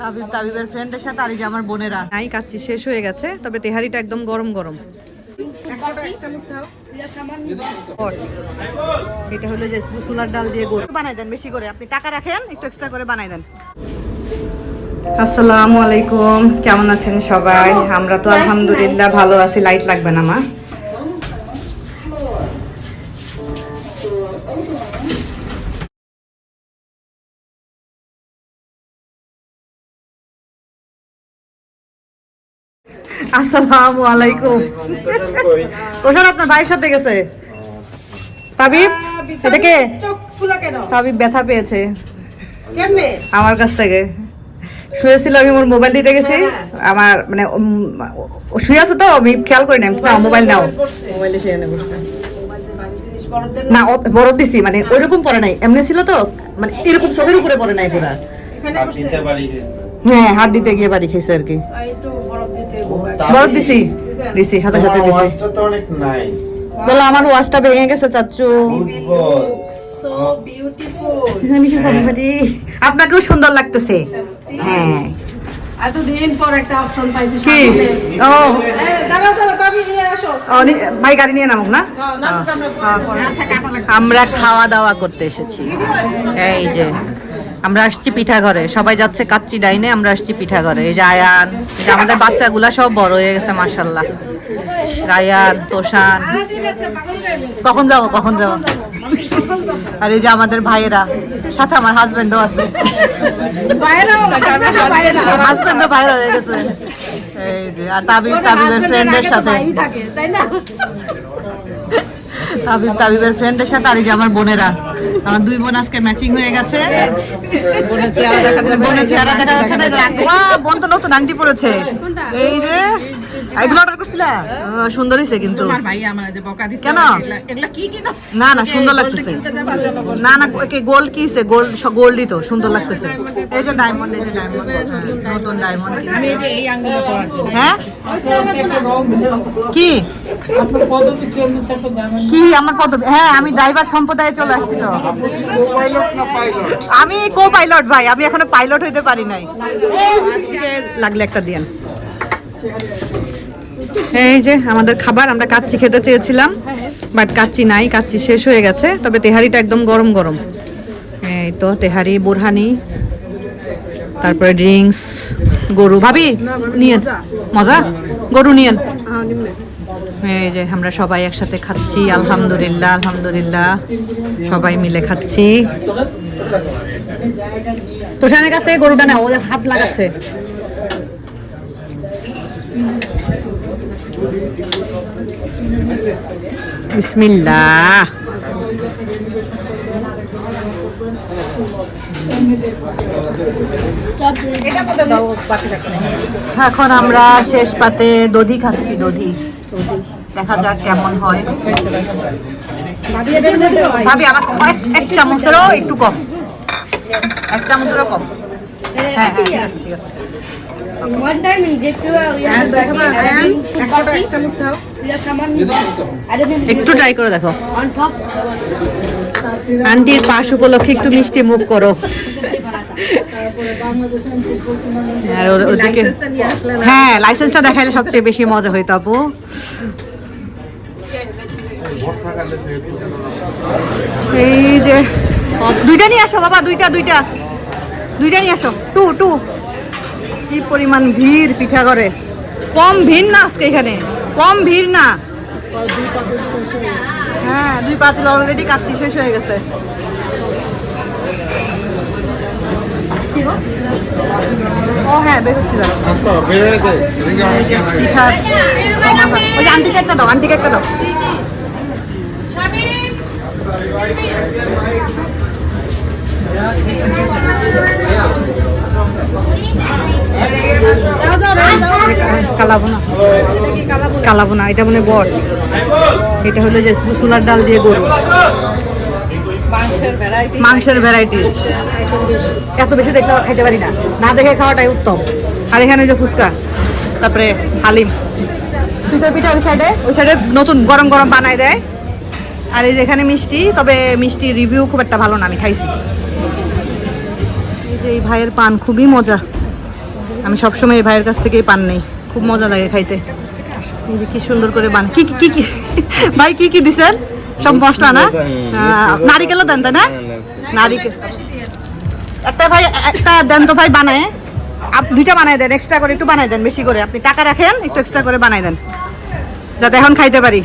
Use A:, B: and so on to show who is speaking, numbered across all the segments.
A: তাবিব তাবিবের ফ্রেন্ডের সাথে আর এই যে আমার বোনেরা। নাই কাচ্চি শেষ হয়ে গেছে তবে তেহারিটা একদম গরম গরম। এটা হলো যে ছোলার ডাল দিয়ে গরু। বানাই দেন বেশি করে আপনি টাকা রাখেন একটু এক্সট্রা করে বানাই দেন। আসসালামু আলাইকুম কেমন আছেন সবাই? আমরা তো আলহামদুলিল্লাহ। ভালো আছি লাইট লাগবে না মা? আসসালামু আলাইকুম। ওষুধ আপনার ভাইয়ের সাথে গেছে। তাবিব এটা কে?
B: চোখ ফুলা কেন?
A: তাবিব ব্যথা পেয়েছে।
B: কেমনে?
A: আমার কাছ থেকে। শুয়েছিল আমি ওর মোবাইল দিতে গেছি। আমার মানে শুয়ে আছে তো আমি খেয়াল করি না মোবাইল নাও। মোবাইলে সে এনে বসছে না ও- বরফ দিছি মানে ওইরকম পরে নাই। এমনি ছিল তো মানে এরকম চোখের উপরে পরে নাই পুরা। হ্যাঁ হাত দিতে গিয়ে বাড়ি খেয়েছে আর কি।
B: বরফ
A: দিছি দিছি সাথে সাথে দিছি। বলো আমার ওয়াশটা ভেঙে গেছে চাচ্চু
B: সো বিউটিফুল
A: এখানে কি বলব রে? আপনাকেও সুন্দর লাগতেছে। হ্যাঁ।
B: এতদিন পর একটা অপশন পাইছি
A: কি? ও।
B: দাঁড়াও দাঁড়াও কবি নিয়ে আসো।
A: ভাই গাড়ি নিয়ে নামুক না?
B: হ্যাঁ, আমরা
A: হ্যাঁ।
B: আচ্ছা
A: আমরা খাওয়া দাওয়া করতে এসেছি। এই যে। আমরা আসছি পিঠা ঘরে সবাই যাচ্ছে কাচ্চি ডাইনে আমরা আসছি পিঠা ঘরে এই যে আয়ান আমাদের বাচ্চাগুলা সব বড় হয়ে গেছে মার্শাল্লাহ রায়ান তোষান। কখন যাব কখন যাব? আর এই যে আমাদের ভাইয়েরা সাথে আমার হাজবেন্ডও আছে। হাজবেন্ডও ভাইরা হয়ে গেছে। এই যে আর তাবিব তাবিবের ফ্রেন্ডের সাথে।
B: তাই না?
A: তাবিব তাবিবের ফ্রেন্ডের সাথে আর এই যে আমার বোনেরা। আমার দুই বোন আজকে ম্যাচিং হয়ে গেছে। বোনের চেহারা দেখা যাচ্ছে। না। বোন তো নতুন আংটি পড়েছে এই যে এগুলো অর্ডার করছিলা? সুন্দর হয়েছে কিন্তু।
B: তোমার ভাই আমার যে বকা দিছে
A: কেন?
B: এগুলা- কি
A: না না সুন্দর লাগতেছে। না না গোল্ড কি গোল্ড গোল্ডই তো সুন্দর লাগতেছে। এই যে ডায়মন্ড এই যে ডায়মন্ড নতুন ডায়মন্ড
B: আমি এই যে এই আঙ্গুলে পরার জন্য।
A: হ্যাঁ? কি? কি আমার পদ হ্যাঁ আমি ড্রাইভার সম্প্রদায়ে চলে আসছি তো। আমি কো পাইলট ভাই। আমি এখনও পাইলট হইতে পারি নাই। লাগলে একটা দিয়েন। এই যে, আমাদের খাবার, আমরা কাচ্চি খেতে চেয়েছিলাম বাট কাচ্চি নাই, কাচ্চি শেষ হয়ে গেছে, তবে তেহারিটা একদম গরম গরম। এই তো, তেহারি, বুরহানি, তারপরে ড্রিঙ্কস গরু। ভাবি নিয়েন মজা? গরু নিয়েন এই যে, আমরা সবাই একসাথে খাচ্ছি, আলহামদুলিল্লাহ আলহামদুলিল্লাহ, সবাই মিলে খাচ্ছি। তোষানের কাছ থেকে গরুটা না ও হাত লাগাচ্ছে। এখন আমরা শেষ পাতে দধি খাচ্ছি, দধি। দেখা যাক কেমন হয়। ভাবি আমার এক চামচেরও একটু কম। এক চামচেরও কম। হ্যাঁ হ্যাঁ ঠিক আছে ঠিক আছে।
C: One time in get to uh, we have to
B: একটা
A: ট্রাই করে দেখো। আন্টির পাশ উপলক্ষে একটু মিষ্টি মুখ করো। আর ওদিকে হ্যাঁ লাইসেন্সটা দেখাইলে সবচেয়ে বেশি মজা হইতো আপু। এই যে দুইটা নিয়ে আসো বাবা দুইটা দুইটা। দুইটা নিয়ে আসো। Two two. কি পরিমাণ ভিড় পিঠা করে কম ভিড় না আজকে এখানে? কম ভিড় না? হ্যাঁ দুই পাতিল অলরেডি কাচ্চি শেষ হয়ে গেছে। ও হ্যাঁ বের হচ্ছি, দাঁড়াও। পিঠার ওই আন্টিকে একটা দাও আন্টিকে একটা দাও।
B: দাও দাও দাও, দাও এটা
A: মনে বট। এটা হলো যে ছোলার ডাল দিয়ে গরু।
B: মাংসের ভ্যারাইটি
A: এত বেশি দেখলে খাইতে পারি না। না দেখে খাওয়াটাই উত্তম। আর এখানে যে ফুচকা তারপরে হালিম। শীতের পিঠা ওই সাইডে ওই সাইডে নতুন গরম গরম বানায় দেয়। আর এই যে এখানে মিষ্টি তবে মিষ্টি রিভিউ খুব একটা ভালো না আমি খাইছি। যে এই ভাইয়ের পান খুবই মজা। আমি সবসময় এই ভাইয়ের কাছ থেকেই পান নেই। খুব মজা লাগে খাইতে। এই যে কি সুন্দর করে বান কি কি- কি কি ভাই কি কি দিছেন? সব মশলা না? নারিকেলও দেন তাই না? নারিকেল একটা ভাই একটা দেন তো ভাই বানায়। আপ দুইটা বানাই দেন এক্সট্রা করে একটু বানাই দেন বেশি করে। আপনি টাকা রাখেন একটু এক্সট্রা করে বানাই দেন। যাতে এখন খাইতে পারি।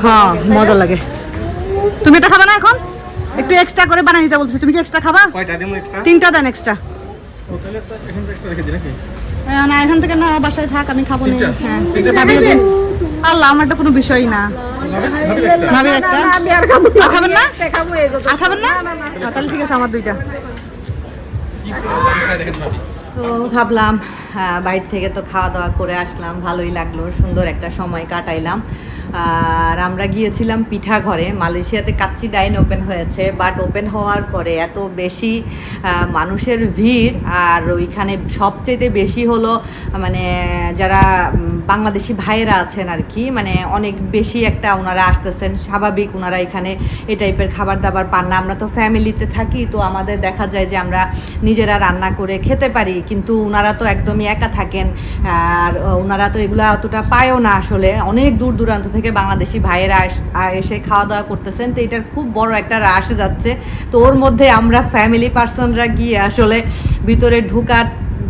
A: হ্যাঁ মজা লাগে। তুমি এটা খাবে না এখন? একটু এক্সট্রা করে বানাই দিতে বলছি তুমি কি এক্সট্রা খাবা?
D: কয়টা একটা
A: তিনটা দেন এক্সট্রা না এখান থেকে না বাসায় থাক আমি খাব না। হ্যাঁ
D: খাবে?
A: দেন। আল্লাহ আমার তো কোনো বিষয়ই না। ভাবি একটা?
B: না, না।
A: খাবেন না? আর খাবেন না?
B: না, না, না।
A: তাহলে ঠিক আছে আমার দুইটা। তো ভাবলাম হ্যাঁ, বাইরে থেকে তো খাওয়া দাওয়া করে আসলাম। ভালোই লাগল সুন্দর একটা সময় কাটাইলাম। আর আমরা গিয়েছিলাম পিঠা ঘরে মালয়েশিয়াতে কাচ্চি ডাইন ওপেন হয়েছে, বাট ওপেন হওয়ার পরে এত বেশি মানুষের ভিড়, আর ওইখানে সবচেয়ে বেশি হলো মানে যারা বাংলাদেশি ভাইয়েরা আছেন আর কি। মানে অনেক বেশি একটা ওনারা আসতেছেন, স্বাভাবিক ওনারা এখানে এই টাইপের খাবার দাবার পান না। আমরা তো ফ্যামিলিতে থাকি, তো আমাদের দেখা যায় যে আমরা নিজেরা রান্না করে খেতে পারি, কিন্তু ওনারা তো একদমই একা থাকেন। আর ওনারা তো এগুলো অতটা পায়ও না আসলে। অনেক দূর দূরান্ত থেকে বাংলাদেশি ভাইয়েরা এসে খাওয়া দাওয়া করতেছেন। তো এটার খুব বড় একটা রাশ যাচ্ছে। তো ওর মধ্যে আমরা ফ্যামিলি পার্সনরা গিয়ে আসলে ভিতরে ঢুকার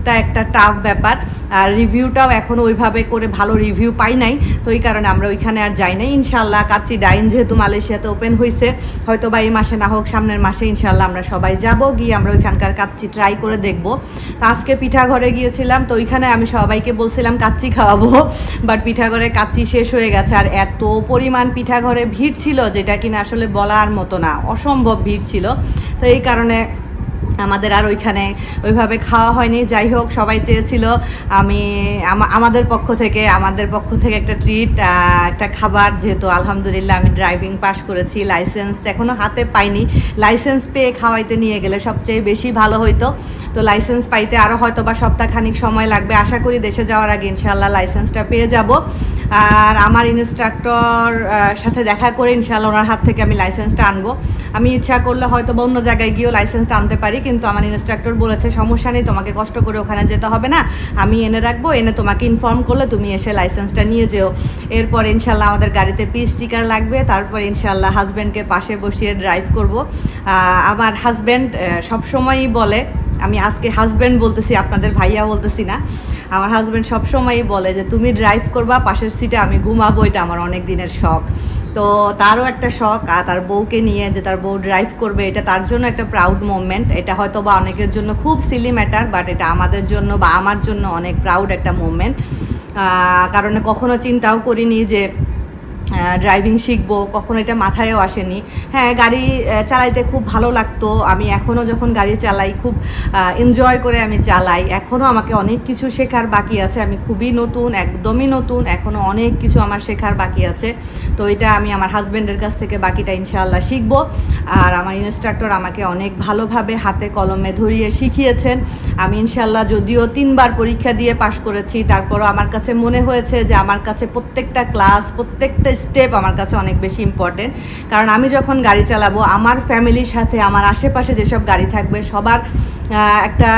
A: টা একটা টাফ ব্যাপার। আর রিভিউটাও এখন ওইভাবে করে ভালো রিভিউ পাই নাই, তো এই কারণে আমরা ওইখানে আর যাই নাই। ইনশাল্লাহ কাচ্চি ডাইন যেহেতু মালয়েশিয়াতে ওপেন হয়েছে হয়তো বা এই মাসে না হোক, সামনের মাসে ইনশাল্লাহ আমরা সবাই যাব, গিয়ে আমরা ওইখানকার কাচ্চি ট্রাই করে দেখব। তো আজকে পিঠাঘরে গিয়েছিলাম, তো ওইখানে আমি সবাইকে বলছিলাম কাচ্চি খাওয়াবো বাট পিঠা ঘরে কাচ্চি শেষ হয়ে গেছে। আর এত পরিমাণ পিঠাঘরে ভিড় ছিল, যেটা কিনা আসলে বলার মতো না, অসম্ভব ভিড় ছিল। তো এই কারণে আমাদের আর ওইখানে ওইভাবে খাওয়া হয়নি। যাই হোক, সবাই চেয়েছিল আমি আমাদের পক্ষ থেকে, আমাদের পক্ষ থেকে একটা ট্রিট একটা খাবার। যেহেতু আলহামদুলিল্লাহ আমি ড্রাইভিং পাস করেছি লাইসেন্স এখনও হাতে পাইনি। লাইসেন্স পেয়ে খাওয়াইতে নিয়ে গেলে সবচেয়ে বেশি ভালো হইতো। তো লাইসেন্স পাইতে আরও হয়তো বা সপ্তাহখানিক সময় লাগবে। আশা করি দেশে যাওয়ার আগে ইনশাল্লাহ লাইসেন্সটা পেয়ে যাব। আর আমার ইনস্ট্রাক্টর সাথে দেখা করে ইনশাল্লাহ ওনার হাত থেকে আমি লাইসেন্সটা আনব। আমি ইচ্ছা করলে হয়তো বা অন্য জায়গায় গিয়েও লাইসেন্সটা আনতে পারি, কিন্তু আমার ইনস্ট্রাক্টর বলেছে, সমস্যা নেই, তোমাকে কষ্ট করে ওখানে যেতে হবে না। আমি এনে রাখব, এনে তোমাকে ইনফর্ম করলে তুমি এসে লাইসেন্সটা নিয়ে যেও। এরপর ইনশাল্লাহ আমাদের গাড়িতে পি স্টিকার লাগবে, তারপর ইনশাল্লাহ হাজব্যান্ডকে পাশে বসিয়ে ড্রাইভ করব। আমার হাজব্যান্ড সবসময়ই বলে, আমি আজকে হাজব্যান্ড বলতেছি, আপনাদের ভাইয়া বলতেছি না। আমার হাজব্যান্ড সবসময়ই বলে যে, তুমি ড্রাইভ করবা, পাশের সিটে আমি ঘুমাবো। এটা আমার অনেক দিনের শখ। তো তারও একটা শখ, আর তার বউকে নিয়ে যে তার বউ ড্রাইভ করবে, এটা তার জন্য একটা প্রাউড মোমেন্ট এটা হয়তো বা অনেকের জন্য খুব সিলি ম্যাটার বাট এটা আমাদের জন্য বা আমার জন্য অনেক প্রাউড একটা মোমেন্ট কারণে কখনো চিন্তাও করিনি যে ড্রাইভিং শিখব, কখনো এটা মাথায়ও আসেনি। হ্যাঁ গাড়ি চালাইতে খুব ভালো লাগতো। আমি এখনও যখন গাড়ি চালাই, খুব এনজয় করে আমি চালাই। এখনও আমাকে অনেক কিছু শেখার বাকি আছে। আমি খুবই নতুন, একদমই নতুন। এখনও অনেক কিছু আমার শেখার বাকি আছে। তো এটা আমি আমার হাজব্যান্ডের কাছ থেকে বাকিটা ইনশাআল্লাহ শিখব। আর আমার ইনস্ট্রাক্টর আমাকে অনেক ভালোভাবে হাতে কলমে ধরিয়ে শিখিয়েছেন। আমি ইনশাআল্লাহ যদিও তিনবার পরীক্ষা দিয়ে পাশ করেছি, তারপরও আমার কাছে মনে হয়েছে যে আমার কাছে প্রত্যেকটা ক্লাস প্রত্যেকটা স্টেপ আমার কাছে অনেক বেশি ইম্পর্টেন্ট কারণ আমি যখন গাড়ি চালাবো, আমার ফ্যামিলির সাথে, আমার আশেপাশে যেসব গাড়ি থাকবে, সবার একটা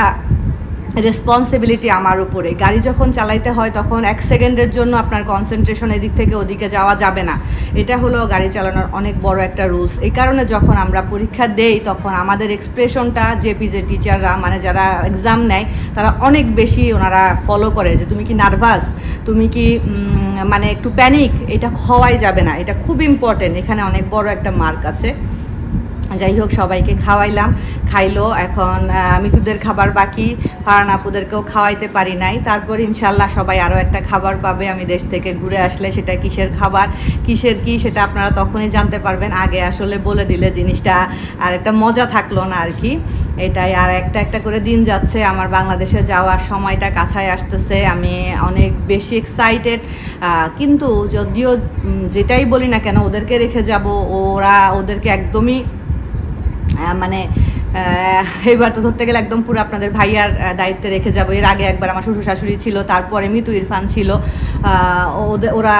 A: রেসপন্সিবিলিটি আমার উপরে। গাড়ি যখন চালাইতে হয়, তখন এক সেকেন্ডের জন্য আপনার কনসেন্ট্রেশন এদিক থেকে ওদিকে যাওয়া যাবে না। এটা হলো গাড়ি চালানোর অনেক বড় একটা রুলস এই কারণে যখন আমরা পরীক্ষা দেই, তখন আমাদের এক্সপ্রেশনটা জেপি যে টিচাররা মানে যারা এক্সাম নেয়, তারা অনেক বেশি ওনারা ফলো করে যে, তুমি কি নার্ভাস তুমি কি মানে একটু প্যানিক এটা খাওয়াই যাবে না। এটা খুব ইম্পর্টেন্ট এখানে অনেক বড় একটা মার্ক আছে। যাই হোক, সবাইকে খাওয়াইলাম। খাইলো, এখন মিতুদের খাবার বাকি। ফারান আপুদেরকেও খাওয়াইতে পারি নাই। তারপর ইনশাল্লাহ সবাই আরও একটা খাবার পাবে। আমি দেশ থেকে ঘুরে আসলে সেটা কিসের খাবার, কিসের কি সেটা আপনারা তখনই জানতে পারবেন। আগে আসলে বলে দিলে জিনিসটা আর একটা মজা থাকল না আর কি। এটাই আর একটা একটা করে দিন যাচ্ছে। আমার বাংলাদেশে যাওয়ার সময়টা কাছায় আসতেছে। আমি অনেক বেশি এক্সাইটেড কিন্তু যদিও যেটাই বলি না কেন, ওদেরকে রেখে যাব। ওরা ওদেরকে একদমই মানে এবার তো ধরতে গেলে একদম পুরো আপনাদের ভাইয়ার দায়িত্বে রেখে যাব। এর আগে একবার আমার শ্বশুর শাশুড়ি ছিল, তারপরে মিতু ইরফান ছিল। ওদের ওরা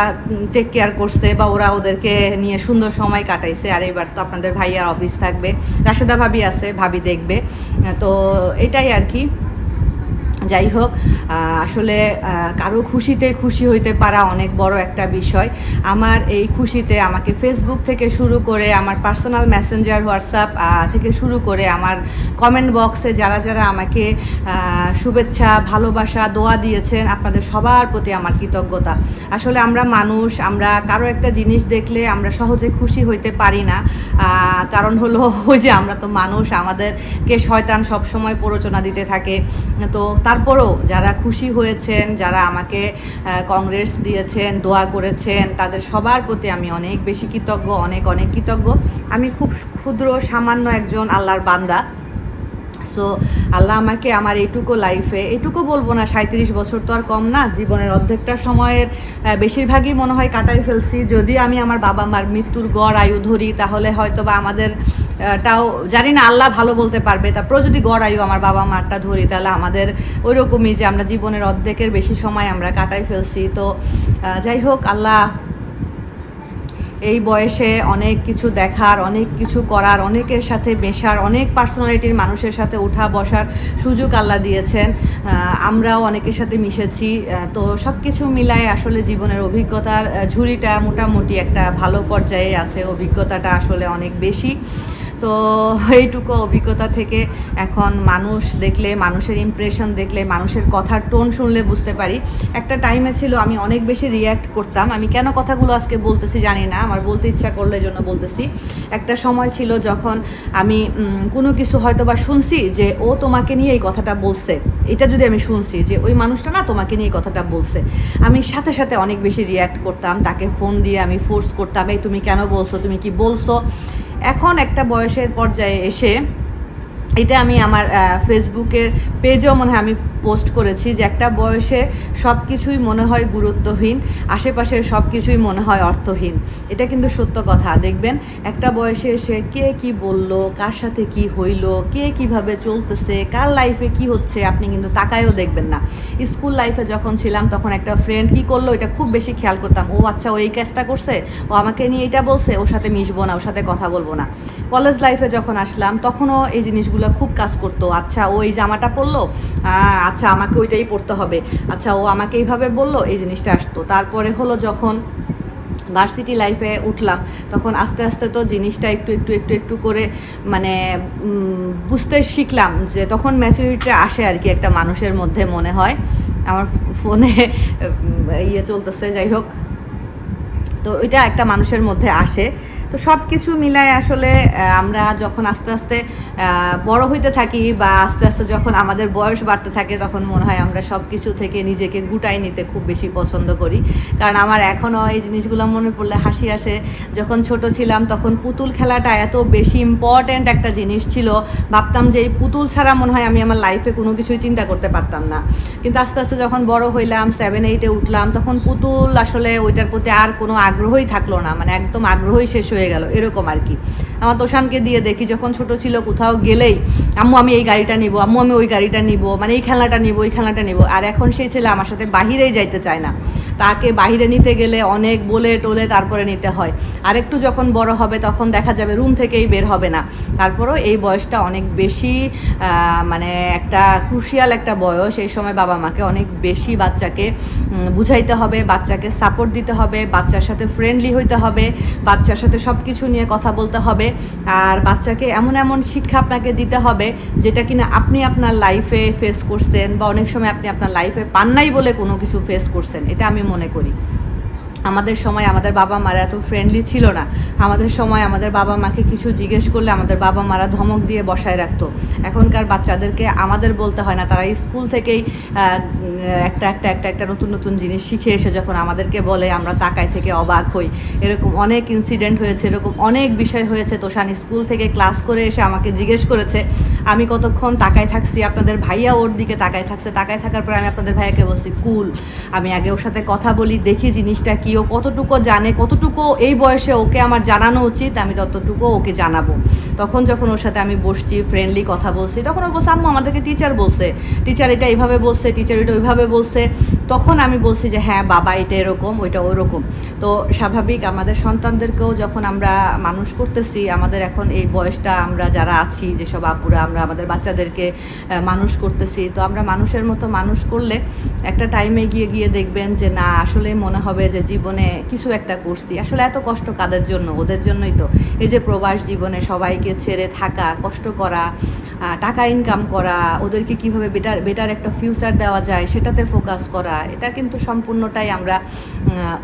A: টেক কেয়ার করছে বা ওরা ওদেরকে নিয়ে সুন্দর সময় কাটাইছে। আর এবার তো আপনাদের ভাইয়ার অফিস থাকবে। রাশেদা ভাবি আছে, ভাবি দেখবে। তো এটাই আর কি। যাই হোক আসলে কারও খুশিতে খুশি হইতে পারা অনেক বড় একটা বিষয়। আমার এই খুশিতে আমাকে ফেসবুক থেকে শুরু করে, আমার পার্সোনাল মেসেঞ্জার হোয়াটসঅ্যাপ থেকে শুরু করে আমার কমেন্ট বক্সে যারা যারা আমাকে শুভেচ্ছা, ভালোবাসা, দোয়া দিয়েছেন, আপনাদের সবার প্রতি আমার কৃতজ্ঞতা। আসলে আমরা মানুষ, আমরা কারও একটা জিনিস দেখলে আমরা সহজে খুশি হইতে পারি না। কারণ হলো ওই যে আমরা তো মানুষ, আমাদেরকে শয়তান সবসময় প্ররোচনা দিতে থাকে। তো তারপরেও যারা খুশি হয়েছেন, যারা আমাকে কংগ্রেস দিয়েছেন, দোয়া করেছেন, তাদের সবার প্রতি আমি অনেক বেশি কৃতজ্ঞ, অনেক অনেক কৃতজ্ঞ। আমি খুব ক্ষুদ্র, সামান্য একজন আল্লাহর বান্দা। সো আল্লাহ আমাকে আমার এইটুকু লাইফে এইটুকু বলব না সাঁত্রিশ বছর তো আর কম না, জীবনের অর্ধেকটা সময়ের বেশিরভাগই মনে হয় কাটাই ফেলছি। যদি আমি আমার বাবা মার মৃত্যুর গড় আয়ু ধরি, তাহলে হয়তো বা আমাদের টাও জানি না আল্লাহ ভালো বলতে পারবে, তারপরেও যদি গড় আয়ু আমার বাবা মারটা ধরি, তাহলে আমাদের ওই রকমই যে আমরা জীবনের অর্ধেকের বেশি সময় আমরা কাটাই ফেলছি। তো যাই হোক, আল্লাহ এই বয়সে অনেক কিছু দেখার, অনেক কিছু করার, অনেকের সাথে মেশার, অনেক পার্সোনালিটির মানুষের সাথে উঠা বসার সুযোগ আল্লাহ দিয়েছেন। আমরাও অনেকের সাথে মিশেছি। তো সব কিছু মিলায় আসলে জীবনের অভিজ্ঞতার ঝুড়িটা মোটামুটি একটা ভালো পর্যায়ে আছে। অভিজ্ঞতাটা আসলে অনেক বেশি। তো এইটুকু অভিজ্ঞতা থেকে এখন মানুষ দেখলে, মানুষের ইমপ্রেশন দেখলে, মানুষের কথার টোন শুনলে বুঝতে পারি। একটা টাইমে ছিল আমি অনেক বেশি রিয়্যাক্ট করতাম। আমি কেন কথাগুলো আজকে বলতেছি জানি না, আমার বলতে ইচ্ছা করলে জন্য বলতেছি। একটা সময় ছিল যখন আমি কোনো কিছু হয়তো বা শুনছি যে ও তোমাকে নিয়ে এই কথাটা বলছে। এটা যদি আমি শুনছি যে ওই মানুষটা না তোমাকে নিয়ে এই কথাটা বলছে। আমি সাথে সাথে অনেক বেশি রিয়্যাক্ট করতাম, তাকে ফোন দিয়ে আমি ফোর্স করতাম, এই তুমি কেন বলছো? তুমি কি বলছো? এখন একটা বয়সের পর্যায়ে এসে এটা আমি আমার ফেসবুকের পেজেও মনে হয় আমি পোস্ট করেছি যে একটা বয়সে সব কিছুই মনে হয় গুরুত্বহীন, আশেপাশের সব কিছুই মনে হয় অর্থহীন। এটা কিন্তু সত্য কথা। দেখবেন, একটা বয়সে এসে কে কি বলল, কার সাথে কি হইল, কে কীভাবে চলতেছে, কার লাইফে কি হচ্ছে, আপনি কিন্তু তাকায়ও দেখবেন না। স্কুল লাইফে যখন ছিলাম, তখন একটা ফ্রেন্ড কি করল, এটা খুব বেশি খেয়াল করতাম। ও আচ্ছা ও এই কাজটা করছে, ও আমাকে নিয়ে এটা বলছে, ওর সাথে মিশবো না, ওর সাথে কথা বলব না। কলেজ লাইফে যখন আসলাম, তখনও এই জিনিসগুলো খুব কাজ করতো। আচ্ছা ও এই জামাটা পরলো? আচ্ছা আমাকে ওইটাই পরতে হবে। আচ্ছা ও আমাকে এইভাবে বলল? এই জিনিসটা আসতো। তারপরে হলো যখন ভার্সিটি লাইফে উঠলাম, তখন আস্তে আস্তে তো জিনিসটা একটু একটু একটু একটু করে মানে বুঝতে শিখলাম যে তখন ম্যাচুরিটি আসে আর কি একটা মানুষের মধ্যে মনে হয়। আমার ফোনে ইয়ে চলতেছে, যাই হোক। তো এটা একটা মানুষের মধ্যে আসে। তো সব কিছু মিলায় আসলে আমরা যখন আস্তে আস্তে বড় হইতে থাকি বা আস্তে আস্তে যখন আমাদের বয়স বাড়তে থাকে, তখন মনে হয় আমরা সব কিছু থেকে নিজেকে গুটাই নিতে খুব বেশি পছন্দ করি। কারণ আমার এখনও এই জিনিসগুলো মনে পড়লে হাসি আসে। যখন ছোট ছিলাম, তখন পুতুল খেলাটা এত বেশি ইম্পর্ট্যান্ট একটা জিনিস ছিল। ভাবতাম যে এই পুতুল ছাড়া মনে হয় আমি আমার লাইফে কোনো কিছুই চিন্তা করতে পারতাম না। কিন্তু আস্তে আস্তে যখন বড় হইলাম সেভেন এইটে উঠলাম, তখন পুতুল আসলে ওইটার প্রতি আর কোনো আগ্রহই থাকল না। মানে একদম আগ্রহই শেষ হয়ে গেল, এরকম আর কি। আমার তোষানকে দিয়ে দেখি, যখন ছোট ছিল, কোথাও গেলেই, আম্মু, আমি এই গাড়িটা নিব, আম্মু, আমি ওই গাড়িটা নিব মানে এই খেলাটা নিব, ওই খেলাটা নিব। আর এখন সেই ছেলে আমার সাথে বাহিরেই যাইতে চায় না। তাকে বাইরে নিতে গেলে অনেক বলে টোলে তারপরে নিতে হয়। আর একটু যখন বড় হবে তখন দেখা যাবে রুম থেকেই বের হবে না। তারপরেও এই বয়সটা অনেক বেশি মানে একটা ক্রুশিয়াল একটা বয়স। এই সময় বাবা মাকে অনেক বেশি বাচ্চাকে বুঝাইতে হবে, বাচ্চাকে সাপোর্ট দিতে হবে, বাচ্চার সাথে ফ্রেন্ডলি হইতে হবে, বাচ্চার সাথে সব কিছু নিয়ে কথা বলতে হবে। আর বাচ্চাকে এমন এমন শিক্ষা আপনাকে দিতে হবে যেটা কিনা আপনি আপনার লাইফে ফেস করছেন বা অনেক সময় আপনি আপনার লাইফে পান নাই বলে কোনো কিছু ফেস করছেন। এটা আমি মনে করি। আমাদের সময় আমাদের বাবা মারা এত ফ্রেন্ডলি ছিল না। আমাদের সময় আমাদের বাবা মাকে কিছু জিজ্ঞেস করলে আমাদের বাবা মারা ধমক দিয়ে বসায় রাখতো। এখনকার বাচ্চাদেরকে আমাদের বলতে হয় না, তারা স্কুল থেকেই একটা একটা একটা একটা নতুন নতুন জিনিস শিখে এসে যখন আমাদেরকে বলে, আমরা তাকায় থেকে অবাক হই। এরকম অনেক ইনসিডেন্ট হয়েছে, এরকম অনেক বিষয় হয়েছে। তোষান স্কুল থেকে ক্লাস করে এসে আমাকে জিজ্ঞেস করেছে, আমি কতক্ষণ তাকায় থাকছি? আপনাদের ভাইয়া ওর দিকে তাকায় থাকছে। তাকায় থাকার পরে আমি আপনাদের ভাইয়াকে বলছি, কুল, আমি আগে ওর সাথে কথা বলি, দেখি জিনিসটা কি ও কতটুকু জানে, কতটুকু এই বয়সে ওকে আমার জানানো উচিত, আমি ততটুকু ওকে জানাব। তখন যখন ওর সাথে আমি বসছি ফ্রেন্ডলি কথা বলছি, তখন ও বলছে, আম্মু, আমাদেরকে টিচার বলছে। টিচার এটা এইভাবে বলছে টিচার এটা ওইভাবে বলছে। তখন আমি বলছি যে হ্যাঁ বাবা এটা এরকম, ওইটা ওরকম। তো স্বাভাবিক আমাদের সন্তানদেরকেও যখন আমরা মানুষ করতেছি, আমাদের এখন এই বয়সটা আমরা যারা আছি, যেসব আপুরা, আমরা আমাদের বাচ্চাদেরকে মানুষ করতেছি, তো আমরা মানুষের মতো মানুষ করলে একটা টাইমে গিয়ে গিয়ে দেখবেন যে, না, আসলে মনে হবে যে, জীবনে কিছু একটা করছি। আসলে এত কষ্ট কাদের জন্য? ওদের জন্যই তো। এই যে প্রবাস জীবনে সবাইকে ছেড়ে থাকা, কষ্ট করা টাকা ইনকাম করা, ওদেরকে কীভাবে বেটার বেটার একটা ফিউচার দেওয়া যায় সেটাতে ফোকাস করা, এটা কিন্তু সম্পূর্ণটাই আমরা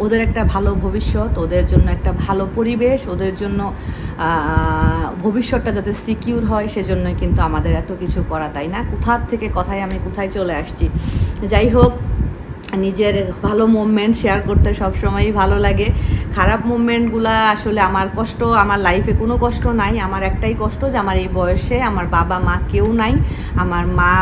A: ওদের একটা ভালো ভবিষ্যৎ, ওদের জন্য একটা ভালো পরিবেশ, ওদের জন্য ভবিষ্যৎটা যাতে সিকিউর হয় সেজন্যই কিন্তু আমাদের এত কিছু করা, তাই না? কোথার থেকে কথায় আমি কোথায় চলে আসছি? যাই হোক নিজের ভালো মুভমেন্ট শেয়ার করতে সবসময়ই ভালো লাগে। খারাপ মুভমেন্টগুলো আসলে আমার কষ্ট, আমার লাইফে কোনো কষ্ট নাই। আমার একটাই কষ্ট যে আমার এই বয়সে আমার বাবা, মা কেউ নাই। আমার মা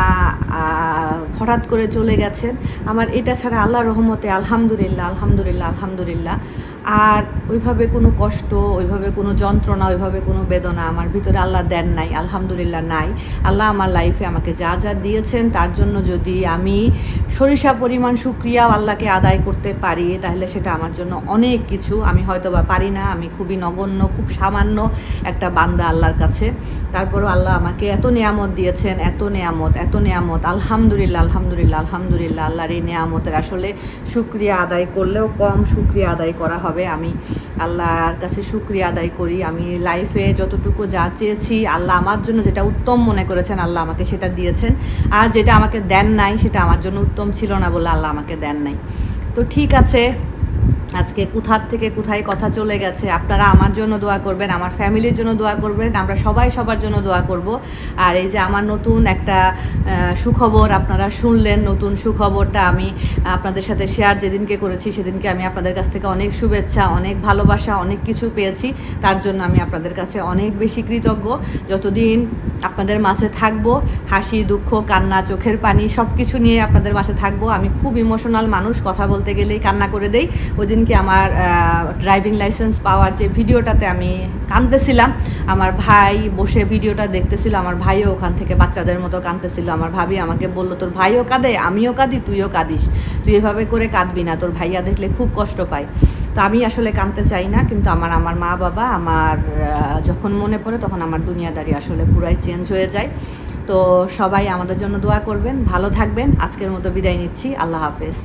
A: হঠাৎ করে চলে গেছেন। আমার এটা ছাড়া আল্লাহ রহমতে আলহামদুলিল্লাহ আলহামদুলিল্লাহ আলহামদুলিল্লাহ। আর ওইভাবে কোনো কষ্ট, ওইভাবে কোনো যন্ত্রণা, ওইভাবে কোনো বেদনা আমার ভিতরে আল্লাহ দেন নাই, আলহামদুলিল্লাহ নাই। আল্লাহ আমার লাইফে আমাকে যা যা দিয়েছেন তার জন্য যদি আমি সরিষা পরিমাণ সুক্রিয়াও আল্লাহকে আদায় করতে পারি, তাহলে সেটা আমার জন্য অনেক কিছু। আমি হয়তো বা পারি না, আমি খুবই নগণ্য, খুব সামান্য একটা বান্দা আল্লাহর কাছে। তারপরও আল্লাহ আমাকে এত নেয়ামত দিয়েছেন, এত নেয়ামত এত নেয়ামত, আলহামদুলিল্লাহ আলহামদুলিল্লাহ আলহামদুলিল্লাহ, আল্লাহর এই নেয়ামতের আসলে সুক্রিয়া আদায় করলেও কম সুক্রিয়া আদায় করা হবে। আমি আল্লাহর কাছে সুক্রিয়া আদায় করি। আমি লাইফে যতটুকু যা চেয়েছি, আল্লাহ আমার জন্য যেটা উত্তম মনে করেছেন, আল্লাহ আমাকে সেটা দিয়েছেন। আর যেটা আমাকে দেন নাই, সেটা আমার জন্য উত্তম ছিল না বলে আল্লাহ আমাকে দেন নাই। তো ঠিক আছে আজকে কোথার থেকে কোথায় কথা চলে গেছে, আপনারা আমার জন্য দোয়া করবেন, আমার ফ্যামিলির জন্য দোয়া করবেন, আমরা সবাই সবার জন্য দোয়া করব। আর এই যে আমার নতুন একটা সুখবর আপনারা শুনলেন, নতুন সুখবরটা আমি আপনাদের সাথে শেয়ার যেদিনকে করেছি, সেদিনকে আমি আপনাদের কাছ থেকে অনেক শুভেচ্ছা, অনেক ভালোবাসা, অনেক কিছু পেয়েছি। তার জন্য আমি আপনাদের কাছে অনেক বেশি কৃতজ্ঞ। যতদিন আপনাদের মাঝে থাকব, হাসি, দুঃখ, কান্না, চোখের পানি সব কিছু নিয়ে আপনাদের মাঝে থাকব, আমি খুব ইমোশনাল মানুষ, কথা বলতে গেলেই কান্না করে দেই। ওই দিনকে আমার ড্রাইভিং লাইসেন্স পাওয়ার যে ভিডিওটাতে আমি কাঁদতেছিলাম, আমার ভাই বসে ভিডিওটা দেখতেছিল, আমার ভাইও ওখান থেকে বাচ্চাদের মতো কাঁদতেছিল, আমার ভাবি আমাকে বলল, তোর ভাইও কাঁদে, আমিও কাঁদি, তুইও কাঁদিস, তুই এভাবে করে কাঁদবি না, তোর ভাইয়া দেখলে খুব কষ্ট পায়। তো আমি আসলে কাঁদতে চাই না, কিন্তু আমার আমার মা বাবা, আমার যখন মনে পড়ে তখন আমার দুনিয়াদারি আসলে পুরাই চেঞ্জ হয়ে যায়। তো সবাই আমাদের জন্য দোয়া করবেন, ভালো থাকবেন, আজকের মতো বিদায় নিচ্ছি, আল্লাহ হাফেজ।